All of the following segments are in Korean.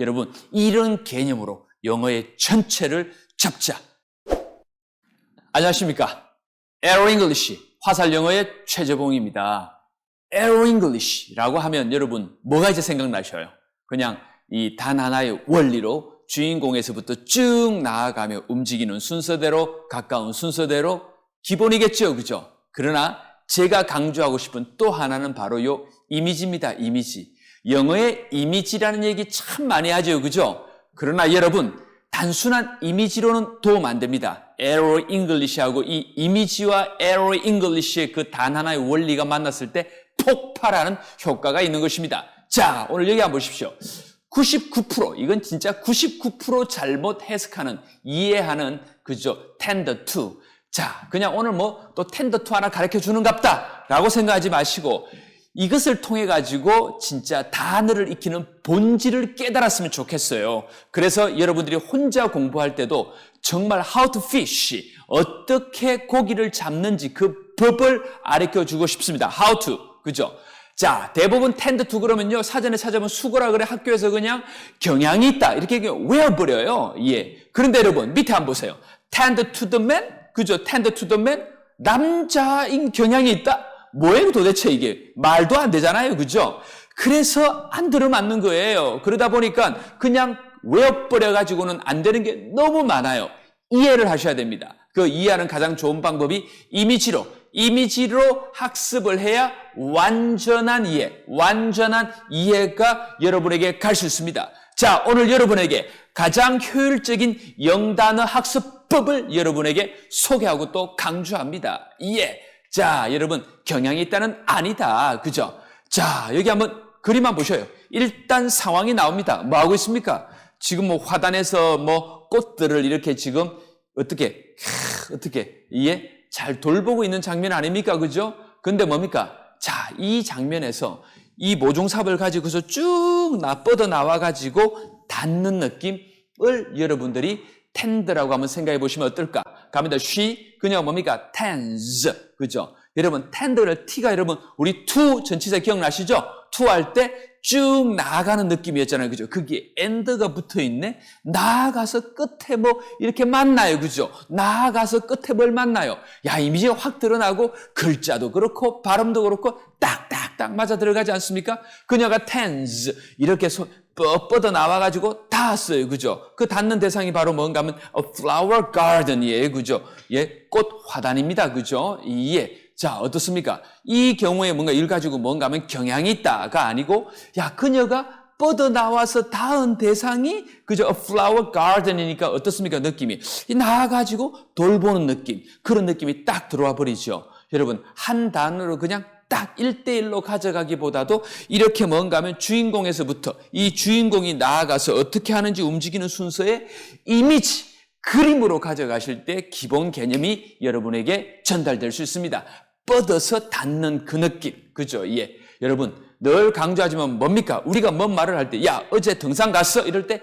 여러분, 이런 개념으로 영어의 전체를 잡자. 안녕하십니까. 에로 잉글리시 화살 영어의 최재봉입니다. 에로 잉글리시라고 하면 여러분 뭐가 이제 생각나셔요? 그냥 이 단 하나의 원리로 주인공에서부터 쭉 나아가며 움직이는 순서대로 가까운 순서대로 기본이겠죠. 그죠? 그러나 제가 강조하고 싶은 또 하나는 바로 요 이미지입니다. 이미지. 영어의 이미지라는 얘기 참 많이 하죠. 그죠? 그러나 여러분 단순한 이미지로는 도움 안 됩니다. 에로 잉글리시하고 이 이미지와 에로 잉글리시의 그 단 하나의 원리가 만났을 때 폭발하는 효과가 있는 것입니다. 자, 오늘 여기 한번 보십시오. 99% 이건 진짜 99% 잘못 해석하는 이해하는 그죠 텐더 투. 자, 그냥 오늘 뭐또 텐더 투 하나 가르쳐 주는갑다라고 생각하지 마시고 이것을 통해 가지고 진짜 단어를 익히는 본질을 깨달았으면 좋겠어요. 그래서 여러분들이 혼자 공부할 때도 정말 how to fish 어떻게 고기를 잡는지 그 법을 가르쳐 주고 싶습니다. how to 그죠? 자, 대부분 텐드 투 그러면요. 사전에 찾아보면 수고라 그래 학교에서 그냥 경향이 있다. 이렇게 외워버려요. 예. 그런데 여러분, 밑에 한번 보세요. 텐드 투더 맨? 그죠? 텐드 투더 맨? 남자인 경향이 있다? 뭐예요 도대체 이게? 말도 안 되잖아요. 그죠? 그래서 안 들어맞는 거예요. 그러다 보니까 그냥 외워버려가지고는 안 되는 게 너무 많아요. 이해를 하셔야 됩니다. 그 이해하는 가장 좋은 방법이 이미지로, 이미지로 학습을 해야 완전한 이해, 완전한 이해가 여러분에게 갈 수 있습니다. 자, 오늘 여러분에게 가장 효율적인 영단어 학습법을 여러분에게 소개하고 또 강조합니다. 이해. 자, 여러분, 경향이 있다는 아니다. 그죠? 자, 여기 한번 그림만 보셔요. 일단 상황이 나옵니다. 뭐 하고 있습니까? 지금 뭐 화단에서 뭐 꽃들을 이렇게 지금 어떻게, 캬, 어떻게, 이해? 잘 돌보고 있는 장면 아닙니까? 그죠? 근데 뭡니까? 자, 이 장면에서 이 모종삽을 가지고서 쭉 나, 뻗어 나와가지고 닿는 느낌을 여러분들이 텐드라고 한번 생각해 보시면 어떨까? 갑니다. she, 그녀가 뭡니까? tends. 그죠? 여러분, 텐드를 t가 여러분, 우리 to 전치사 기억나시죠? to 할 때 쭉 나아가는 느낌이었잖아요. 그죠? 그게 end가 붙어 있네? 나아가서 끝에 뭐 이렇게 만나요. 그죠? 나아가서 끝에 뭘 만나요? 야, 이미지가 확 드러나고 글자도 그렇고 발음도 그렇고 딱딱 딱 맞아 들어가지 않습니까? 그녀가 tends. 이렇게 소, 뻗어 나와가지고 닿았어요. 그죠? 그 닿는 대상이 바로 뭔가 하면 flower garden이에요. 그죠? 예, 꽃 화단입니다. 그죠? 예. 자, 어떻습니까? 이 경우에 뭔가 일 가지고 뭔가 하면 경향이 있다가 아니고, 야, 그녀가 뻗어 나와서 닿은 대상이? A flower garden이니까 어떻습니까? 느낌이. 나와가지고 돌보는 느낌. 그런 느낌이 딱 들어와 버리죠. 여러분, 한 단어로 그냥 딱 1대1로 가져가기보다도 이렇게 뭔가 하면 주인공에서부터 이 주인공이 나아가서 어떻게 하는지 움직이는 순서의 이미지, 그림으로 가져가실 때 기본 개념이 여러분에게 전달될 수 있습니다. 뻗어서 닿는 그 느낌. 그죠? 예. 여러분, 늘 강조하지만 뭡니까? 우리가 뭔 말을 할 때, 야, 어제 등산 갔어? 이럴 때,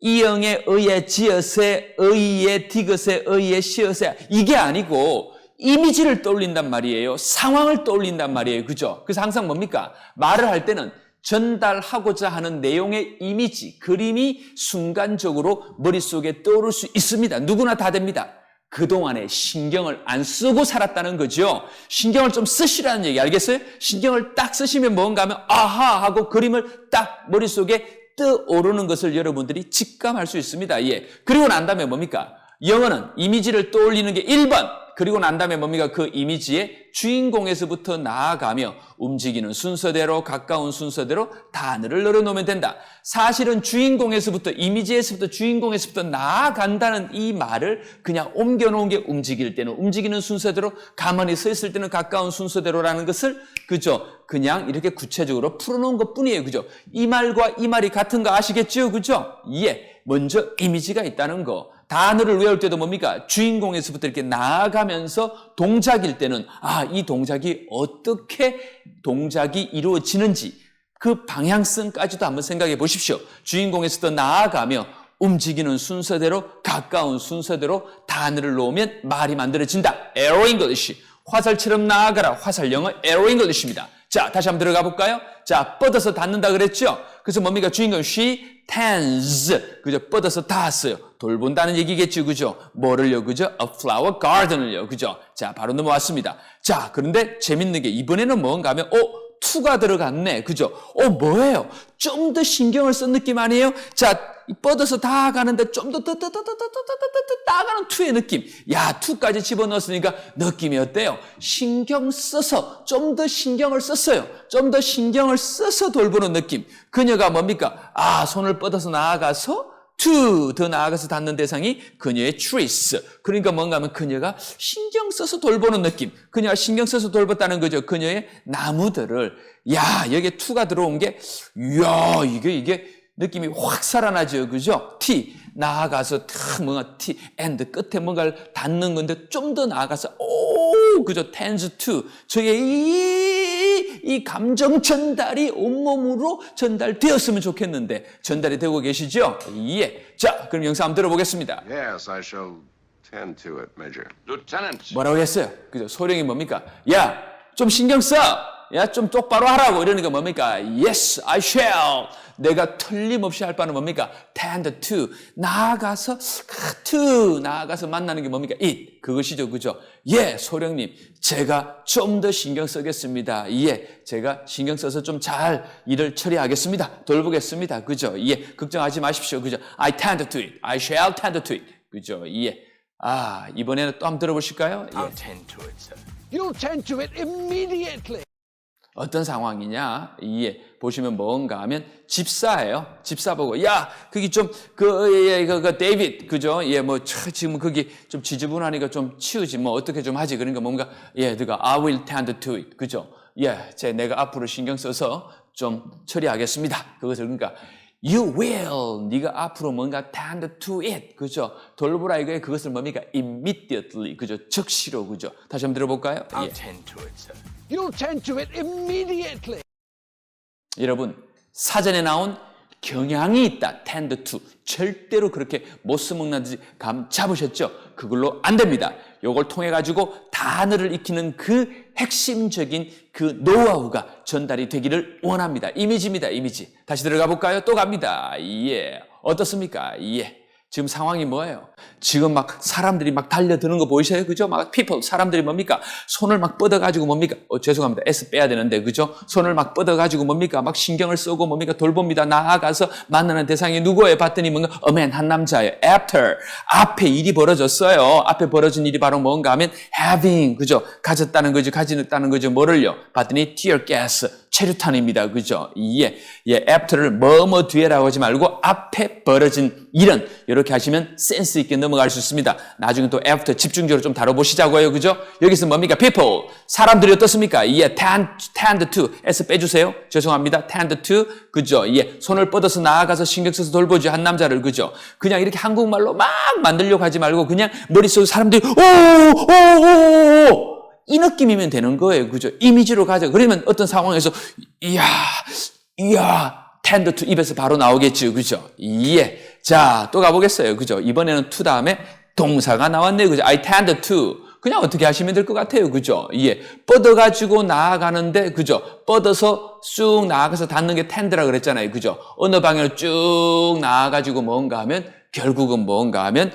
이영의 의에 지어세, 의에 디귿에 의에 시어세. 이게 아니고, 이미지를 떠올린단 말이에요. 상황을 떠올린단 말이에요. 그죠? 그래서 항상 뭡니까? 말을 할 때는 전달하고자 하는 내용의 이미지, 그림이 순간적으로 머릿속에 떠오를 수 있습니다. 누구나 다 됩니다. 그동안에 신경을 안 쓰고 살았다는 거죠. 신경을 좀 쓰시라는 얘기 알겠어요? 신경을 딱 쓰시면 뭔가 하면 아하 하고 그림을 딱 머릿속에 떠오르는 것을 여러분들이 직감할 수 있습니다. 예. 그리고 난 다음에 뭡니까? 영어는 이미지를 떠올리는 게 1번, 그리고 난 다음에 뭡니까? 그 이미지의 주인공에서부터 나아가며 움직이는 순서대로 가까운 순서대로 단어를 늘어놓으면 된다. 사실은 주인공에서부터 이미지에서부터 주인공에서부터 나아간다는 이 말을 그냥 옮겨놓은 게 움직일 때는 움직이는 순서대로 가만히 서 있을 때는 가까운 순서대로라는 것을 그죠? 그냥 이렇게 구체적으로 풀어놓은 것 뿐이에요. 그죠? 이 말과 이 말이 같은 거 아시겠죠? 그죠? 예. 먼저 이미지가 있다는 거. 단어를 외울 때도 뭡니까? 주인공에서부터 이렇게 나아가면서 동작일 때는 아, 이 동작이 어떻게 동작이 이루어지는지 그 방향성까지도 한번 생각해 보십시오. 주인공에서부터 나아가며 움직이는 순서대로 가까운 순서대로 단어를 놓으면 말이 만들어진다. Arrow English. 화살처럼 나아가라. 화살 영어 Arrow English입니다. 자, 다시 한번 들어가 볼까요? 자, 뻗어서 닿는다 그랬죠? 그래서 뭡니까? 주인공 she tends. 그죠? 뻗어서 닿았어요. 돌본다는 얘기겠죠. 그죠? 뭐를요? 그죠? a flower garden을요. 그죠? 자, 바로 넘어왔습니다. 자, 그런데 재밌는 게 이번에는 뭔가 하면, 어? 투가 들어갔네. 그죠? 어, 뭐예요? 좀 더 신경을 쓴 느낌 아니에요? 자, 뻗어서 다 가는데 좀 더 따가는 투의 느낌. 야, 투까지 집어넣었으니까 느낌이 어때요? 신경 써서, 좀 더 신경을 썼어요. 좀 더 신경을 써서 돌보는 느낌. 그녀가 뭡니까? 아, 손을 뻗어서 나아가서 to 더 나아가서 닿는 대상이 그녀의 trace. 그러니까 뭔가 하면 그녀가 신경 써서 돌보는 느낌. 그녀가 신경 써서 돌봤다는 거죠. 그녀의 나무들을. 야, 여기에 to가 들어온 게, 이야, 이게, 이게 느낌이 확 살아나죠. 그죠? T. 나아가서 탁 뭔가 T. and 끝에 뭔가를 닿는 건데 좀 더 나아가서, 오, 그죠? tends to. 저의 이, 이 감정 전달이 온몸으로 전달되었으면 좋겠는데, 전달이 되고 계시죠? 예. 자, 그럼 영상 한번 들어보겠습니다. Yes, I shall tend to it, Major. Lieutenant, 뭐라고 했어요? 그죠? 소령이 뭡니까? 야, 좀 신경 써! 야, 좀 똑바로 하라고! 이러니까 뭡니까? Yes, I shall! 내가 틀림없이 할 바는 뭡니까? tend to. 나아가서, to. 나아가서 만나는 게 뭡니까? it. 그것이죠. 그죠? 예, 소령님. 제가 좀 더 신경 쓰겠습니다. 예, 제가 신경 써서 좀 잘 일을 처리하겠습니다. 돌보겠습니다. 그죠? 예, 걱정하지 마십시오. 그죠? I tend to it. I shall tend to it. 그죠? 예. 아, 이번에는 또 한번 들어보실까요? 예. I'll tend to it, sir. You'll tend to it immediately. 어떤 상황이냐? 예, 보시면 뭔가 하면 집사예요. 집사 보고, 야, 거기 좀, 그, 예, 그, 그, 데이빗, 그죠? 예, 뭐, 차, 지금 거기 좀 지저분하니까 좀 치우지, 뭐, 어떻게 좀 하지. 그러니까 뭔가, 예, 너가, I will tend to it. 그죠? 예, 제, 내가 앞으로 신경 써서 좀 처리하겠습니다. 그것을, 그러니까, You will. 네가 앞으로 뭔가 tend to it. 그죠? 돌보라 이거에 그것을 뭡니까? Immediately. 그죠? 즉시로. 그죠? 다시 한번 들어볼까요? I'll 예. tend to it, sir. You'll tend to it immediately. 여러분 사전에 나온 경향이 있다. tend to. 절대로 그렇게 못 써먹는지 감 잡으셨죠? 그걸로 안 됩니다. 요걸 통해 가지고 단어를 익히는 그 핵심적인 그 노하우가 전달이 되기를 원합니다. 이미지입니다. 이미지. 다시 들어가 볼까요? 또 갑니다. 예. 어떻습니까? 예. 지금 상황이 뭐예요? 지금 막 사람들이 막 달려드는 거 보이세요? 그죠? 막 people, 사람들이 뭡니까? 손을 막 뻗어가지고 뭡니까? 어, 죄송합니다. S 빼야 되는데, 그죠? 손을 막 뻗어가지고 뭡니까? 막 신경을 쓰고 뭡니까? 돌봅니다. 나아가서 만나는 대상이 누구예요? 봤더니 뭔가, 어맨, 한 남자예요. After. 앞에 일이 벌어졌어요. 앞에 벌어진 일이 바로 뭔가 하면 having, 그죠? 가졌다는 거죠. 가지었다는 거죠. 뭐를요? 봤더니 tear gas. 체류탄입니다. 그죠? 예. 예, after를 뭐뭐 뒤에라고 하지 말고 앞에 벌어진 일은 이렇게 하시면 센스 있게 넘어갈 수 있습니다. 나중에 또 after 집중적으로 좀 다뤄보시자고요. 그죠? 여기서 뭡니까? people. 사람들이 어떻습니까? 예, tend, tend to. s 빼주세요. 죄송합니다. tend to. 그죠? 예, 손을 뻗어서 나아가서 신경 써서 돌보지 한 남자를. 그죠? 그냥 이렇게 한국말로 막 만들려고 하지 말고 그냥 머릿속에 사람들이 오, 오, 오, 오. 이 느낌이면 되는 거예요. 그죠? 이미지로 가자. 그러면 어떤 상황에서, 이야, 이야, tend to 입에서 바로 나오겠죠. 그죠? 예. 자, 또 가보겠어요. 그죠? 이번에는 to 다음에 동사가 나왔네요. 그죠? I tend to. 그냥 어떻게 하시면 될 것 같아요. 그죠? 예. 뻗어가지고 나아가는데, 그죠? 뻗어서 쑥 나아가서 닿는 게 tend라 그랬잖아요. 그죠? 어느 방향으로 쭉 나아가지고 뭔가 하면 결국은 뭔가 하면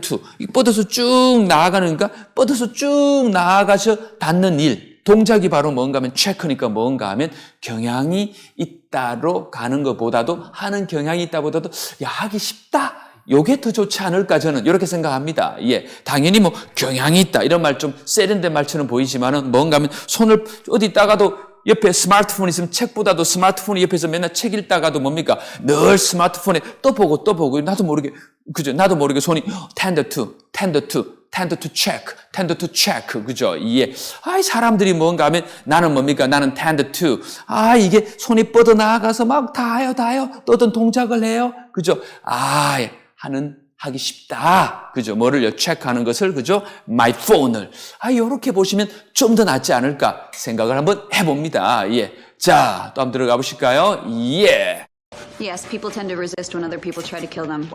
to. 이 뻗어서 쭉 나아가는가? 뻗어서 쭉 나아가서 닿는 일. 동작이 바로 뭔가 하면 체크니까 뭔가 하면 경향이 있다로 가는 것보다도 하는 경향이 있다보다도 야 하기 쉽다. 요게 더 좋지 않을까 저는 이렇게 생각합니다. 예, 당연히 뭐 경향이 있다 이런 말 좀 세련된 말처럼 보이지만은 뭔가 하면 손을 어디 있다가도 옆에 스마트폰 있으면 책보다도 스마트폰이 옆에서 맨날 책 읽다가도 뭡니까? 늘 스마트폰에 또 보고 또 보고 나도 모르게 그죠? 나도 모르게 손이 tend to tend to tend to check tend to check 그죠? 예 아이 사람들이 뭔가 하면 나는 뭡니까? 나는 tend to. 아 이게 손이 뻗어 나가서 막다 해요 다 해요. 또 어떤 동작을 해요. 그죠? 아 하는 하기 쉽다. 그죠? 뭐를요? 체크하는 것을, 그죠? my phone을. 아, 요렇게 보시면 좀 더 낫지 않을까 생각을 한번 해봅니다. 예. 자, 또 한번 들어가 보실까요? 예. Yes, people tend to resist when other people try to kill them.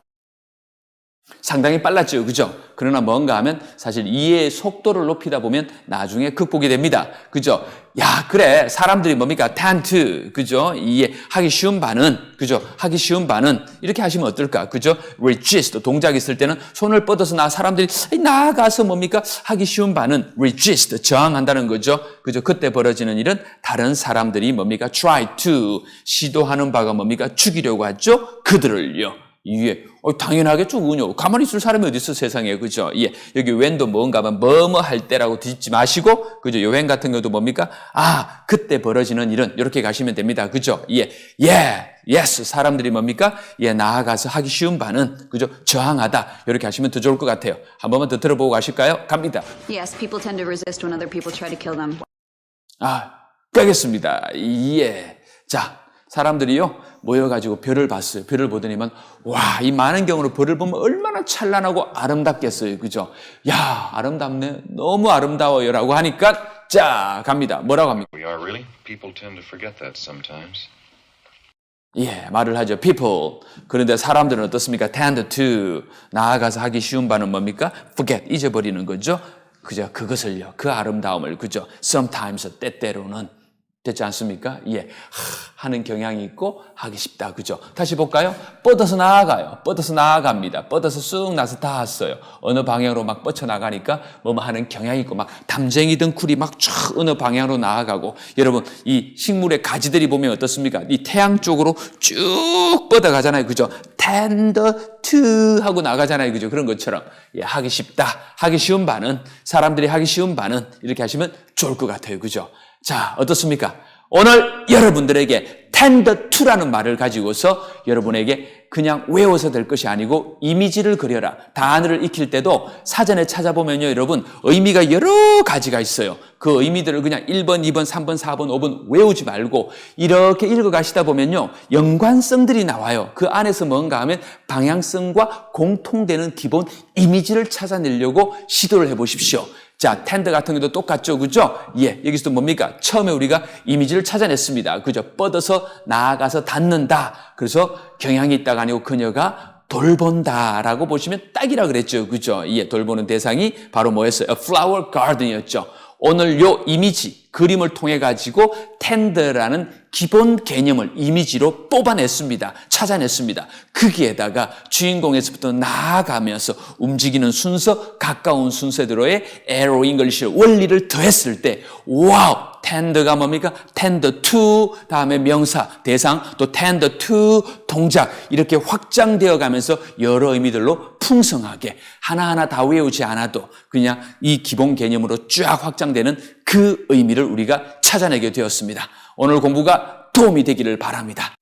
상당히 빨랐죠. 그죠? 그러나 뭔가 하면 사실 이해의 속도를 높이다 보면 나중에 극복이 됩니다. 그죠? 야, 그래. 사람들이 뭡니까? 텐트. 그죠? 이해하기 쉬운 반은, 그죠? 하기 쉬운 반은 이렇게 하시면 어떨까? 그죠? resist. 동작 있을 때는 손을 뻗어서 나 사람들이 나아가서 뭡니까? 하기 쉬운 반은 resist. 저항한다는 거죠. 그죠? 그때 벌어지는 일은 다른 사람들이 뭡니까? try to. 시도하는 바가 뭡니까? 죽이려고 하죠? 그들을요. 이게 어, 당연하겠죠, 그군요. 가만히 있을 사람이 어디 있어, 세상에. 그죠? 예. 여기 웬도 뭔가 하면 뭐뭐 할 때라고 뒤집지 마시고, 그죠? 요행 같은 것도 뭡니까? 아, 그때 벌어지는 일은 이렇게 가시면 됩니다. 그죠? 예. 예. 예스. 사람들이 뭡니까? 예, 나아가서 하기 쉬운 바는, 그죠? 저항하다. 이렇게 하시면 더 좋을 것 같아요. 한 번만 더 들어보고 가실까요? 갑니다. Yes, people tend to resist when other people try to kill them. 아, 가겠습니다. 예. 자, 사람들이요, 모여가지고 별을 봤어요. 별을 보더니만, 와, 이 많은 경우로 별을 보면 얼마나 찬란하고 아름답겠어요. 그죠? 야, 아름답네. 너무 아름다워요. 라고 하니까, 자, 갑니다. 뭐라고 합니까? Really? 예, 말을 하죠. people. 그런데 사람들은 어떻습니까? tend to. 나아가서 하기 쉬운 바는 뭡니까? forget. 잊어버리는 거죠. 그죠? 그것을요. 그 아름다움을. 그죠? sometimes. 때때로는. 됐지 않습니까? 예. 하, 하는 경향이 있고 하기 쉽다. 그죠? 다시 볼까요? 뻗어서 나아가요. 뻗어서 나아갑니다. 뻗어서 쑥 나서 닿았어요. 어느 방향으로 막 뻗쳐 나가니까 뭐뭐 하는 경향이 있고 막 담쟁이 등쿨이 막 쫙 어느 방향으로 나아가고 여러분 이 식물의 가지들이 보면 어떻습니까? 이 태양 쪽으로 쭉 뻗어가잖아요. 그죠? tend to 하고 나가잖아요. 그죠? 그런 것처럼 예, 하기 쉽다. 하기 쉬운 바는 사람들이 하기 쉬운 바는 이렇게 하시면 좋을 것 같아요. 그죠? 자, 어떻습니까? 오늘 여러분들에게 tend to라는 말을 가지고서 여러분에게 그냥 외워서 될 것이 아니고 이미지를 그려라. 단어를 익힐 때도 사전에 찾아보면요, 여러분, 의미가 여러 가지가 있어요. 그 의미들을 그냥 1번, 2번, 3번, 4번, 5번 외우지 말고 이렇게 읽어 가시다 보면요, 연관성들이 나와요. 그 안에서 뭔가 하면 방향성과 공통되는 기본 이미지를 찾아내려고 시도를 해 보십시오. 자, 텐드 같은 경우도 똑같죠. 그죠? 예, 여기서도 뭡니까? 처음에 우리가 이미지를 찾아냈습니다. 그죠? 뻗어서 나아가서 닿는다. 그래서 경향이 있다가 아니고 그녀가 돌본다라고 보시면 딱이라 그랬죠. 그죠? 예, 돌보는 대상이 바로 뭐였어요? A flower garden이었죠. 오늘 요 이미지, 그림을 통해 가지고 텐드라는 기본 개념을 이미지로 뽑아냈습니다. 찾아냈습니다. 거기에다가 주인공에서부터 나아가면서 움직이는 순서, 가까운 순서대로의 에로 잉글리시 원리를 더했을 때, 와우! 텐드가 뭡니까? 텐드 투 다음에 명사, 대상, 또 텐드 투 동작 이렇게 확장되어 가면서 여러 의미들로 풍성하게 하나하나 다 외우지 않아도 그냥 이 기본 개념으로 쫙 확장되는 그 의미를 우리가 찾아내게 되었습니다. 오늘 공부가 도움이 되기를 바랍니다.